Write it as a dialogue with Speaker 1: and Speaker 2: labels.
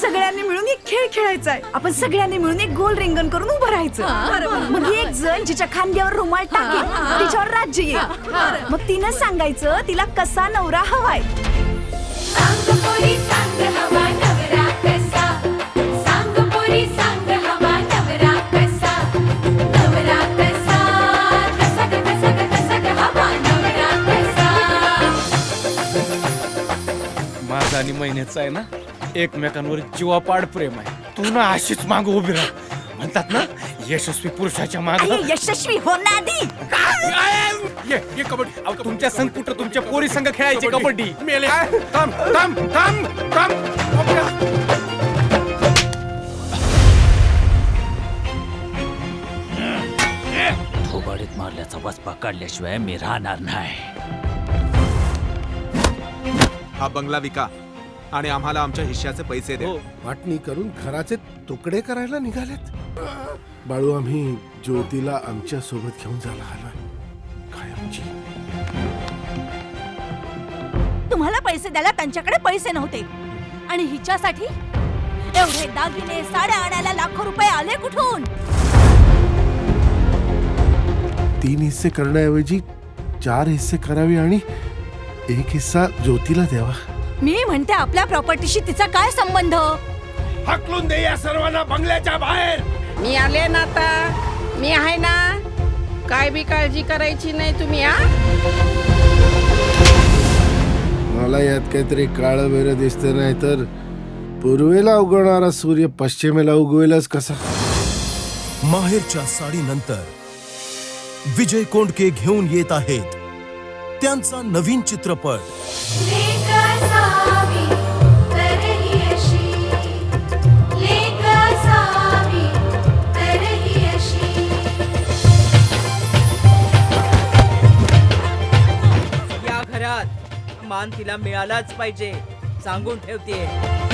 Speaker 1: सगळ्यांनी मिळून एक खेळ खेळायचा आहे आपण सगळ्यांनी मिळून एक गोल रिंगण करून उभं राहायचं. मग एक जण जिच्या खांद्यावर रुमाल टाकेल तिच्यावर राज्य येईल. मग तिनं सांगायचं तिला कसा नवरा हवाय?
Speaker 2: सांग पोरी सांग हवा नवरा कसा? सांग पोरी सांग हवा नवरा कसा? नवरा कसा? कसा ग कसा ग कसा ग हवा नवरा कसा?
Speaker 3: माझा आणि महिन्याचा आहे ना? एकमेकांवर जीवापाड प्रेम आहे. तू ना अशीच माग उभी राह. म्हणतात ना यशस्वी पुरुषाच्या माग.
Speaker 1: अरे यशस्वी होण्याआधी
Speaker 3: ये ये कबड्डी. अहो, तुमच्या संघ कुठं तुमच्या पोरी संघ खेळायची कबड्डी. मेले. थांब थांब थांब.
Speaker 4: थोबाडीत मारल्याचा वचपा काढल्याशिवाय मी राहणार नाही.
Speaker 5: हा बंगला विका. आणि आम्हाला आमच्या हिश्श्याचे पैसे द्या
Speaker 6: वाटणी करून घराचे तुकडे करायला निघालेत. बाळू आम्ही ज्योतीला आमच्यासोबत घेऊन जायला आलोय. कायमची.
Speaker 1: तुम्हाला पैसे द्यायला त्यांच्याकडे पैसे नव्हते. आणि हिच्यासाठी एवढे दागिने साड्या आणायला लाखो रुपये आले कुठून?
Speaker 6: तीन हिस्से करण्याऐवजी चार हिस्से करावे आणि एक हिस्सा ज्योतीला द्यावा.
Speaker 1: मी म्हणते आपल्या प्रॉपर्टीशी तिचा काय संबंध?
Speaker 3: हाकलून दे या सर्वांना बंगल्याच्या बाहेर.
Speaker 7: मी आले ना आता. मी आहे ना. काय बी काळजी करायची नाही तुम्ही हा?
Speaker 6: मला यात काहीतरी काळं बेरं दिसतं नाही तर पूर्वेला उगवणारा सूर्य पश्चिमेला उगवेलच कसा?
Speaker 8: माहेरच्या साडीनंतर विजय कोंडके घेऊन येत आहेत. त्यांचा नवीन चित्रपट.
Speaker 9: मान तिला मिळालाच पाहिजे. सांगून ठेवते